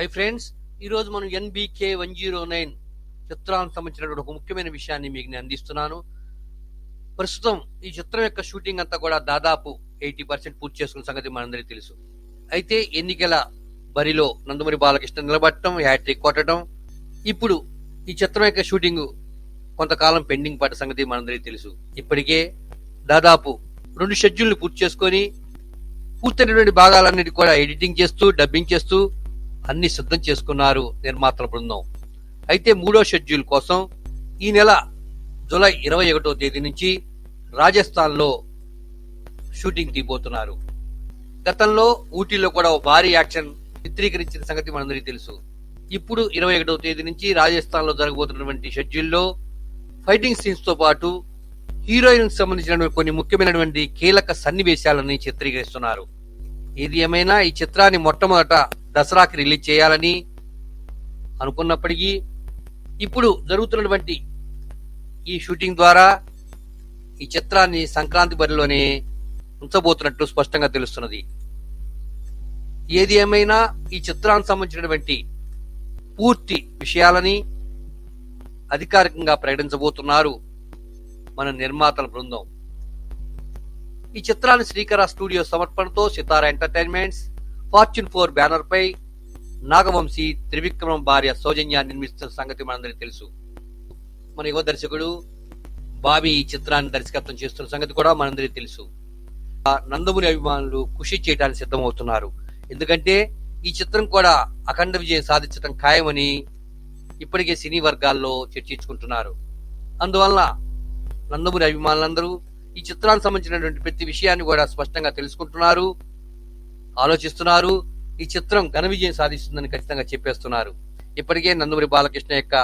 Hi friends ఈరోజు మనం NBK one zero nine చిత్రానికి సంబంధించినటువంటి ఒక ముఖ్యమైన విషయాన్ని మీకు నేను అందిస్తున్నాను. ప్రస్తుతం ఈ చిత్రం యొక్క షూటింగ్ అంతా కూడా దాదాపు ఎయిటీ పర్సెంట్ పూర్తి చేసుకున్న సంగతి మనందరికీ తెలుసు. అయితే ఎన్నికల బరిలో నందమూరి బాలకృష్ణ నిలబడటం హ్యాట్రిక్ కొట్టడం ఇప్పుడు ఈ చిత్రం యొక్క షూటింగ్ కొంతకాలం పెండింగ్ పడ్డ సంగతి మనందరికీ తెలుసు. ఇప్పటికే దాదాపు రెండు షెడ్యూల్ని పూర్తి చేసుకొని పూర్తయినటువంటి భాగాలన్నిటి కూడా ఎడిటింగ్ చేస్తూ డబ్బింగ్ చేస్తూ అన్ని సిద్ధం చేసుకున్నారు నిర్మాతల బృందం. అయితే మూడో షెడ్యూల్ కోసం ఈ నెల జూలై ఇరవై ఒకటో తేదీ నుంచి రాజస్థాన్లో షూటింగ్ తీయబోతున్నారు. గతంలో ఊటీలో కూడా ఓ భారీ యాక్షన్ చిత్రీకరించిన సంగతి మనందరికీ తెలుసు. ఇప్పుడు ఇరవై ఒకటవ తేదీ నుంచి రాజస్థాన్లో జరగబోతున్నటువంటి షెడ్యూల్లో ఫైటింగ్ సీన్స్తో పాటు హీరోయిన్ సంబంధించినటువంటి కొన్ని ముఖ్యమైనటువంటి కీలక సన్నివేశాలని చిత్రీకరిస్తున్నారు. ఏది ఏమైనా ఈ చిత్రాన్ని మొట్టమొదట దసరాకి రిలీజ్ చేయాలని అనుకున్నప్పటికీ ఇప్పుడు జరుగుతున్నటువంటి ఈ షూటింగ్ ద్వారా ఈ చిత్రాన్ని సంక్రాంతి బరిలోనే ఉంచబోతున్నట్టు స్పష్టంగా తెలుస్తున్నది. ఏది ఏమైనా ఈ చిత్రానికి సంబంధించినటువంటి పూర్తి విషయాలని అధికారికంగా ప్రకటించబోతున్నారు మన నిర్మాతల బృందం. ఈ చిత్రాన్ని Srikara studio సమర్పణతో Sithara entertainments fortune four banner పై నాగవంశీ త్రివిక్రమం భార్య సౌజన్య నిర్మిస్తున్న సంగతి మనందరికీ తెలుసు. మన యువ దర్శకుడు బాబీ ఈ చిత్రాన్ని దర్శకత్వం చేస్తున్న సంగతి కూడా మనందరికీ తెలుసు. నందమూరి అభిమానులు కృషి చేయడానికి సిద్ధమవుతున్నారు. ఎందుకంటే ఈ చిత్రం కూడా అఖండ విజయం సాధించడం ఖాయమని ఇప్పటికే సినీ వర్గాల్లో చర్చించుకుంటున్నారు. అందువల్ల నందమూరి అభిమానులందరూ ఈ చిత్రానికి సంబంధించినటువంటి ప్రతి విషయాన్ని కూడా స్పష్టంగా తెలుసుకుంటున్నారు. ఆలోచిస్తున్నారు. ఈ చిత్రం ఘన విజయం సాధిస్తుందని ఖచ్చితంగా చెప్పేస్తున్నారు. ఇప్పటికే నందమూరి బాలకృష్ణ యొక్క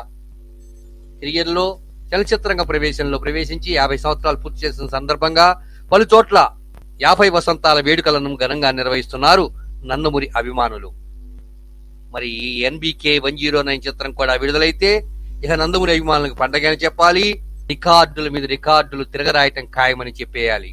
కెరియర్లో చలచిత్రంగ ప్రవేశంలో ప్రవేశించి యాభై సంవత్సరాలు పూర్తి చేసిన సందర్భంగా పలు చోట్ల యాభై వసంతాల వేడుకలను ఘనంగా నిర్వహిస్తున్నారు నందమూరి అభిమానులు. మరి ఈ ఎన్బికే వన్ జీరో నైన్ చిత్రం కూడా విడుదలైతే ఇక నందమూరి అభిమానులకు పండగని చెప్పాలి. రికార్డుల మీద రికార్డులు తిరగరాయటం ఖాయమని చెప్పేయాలి.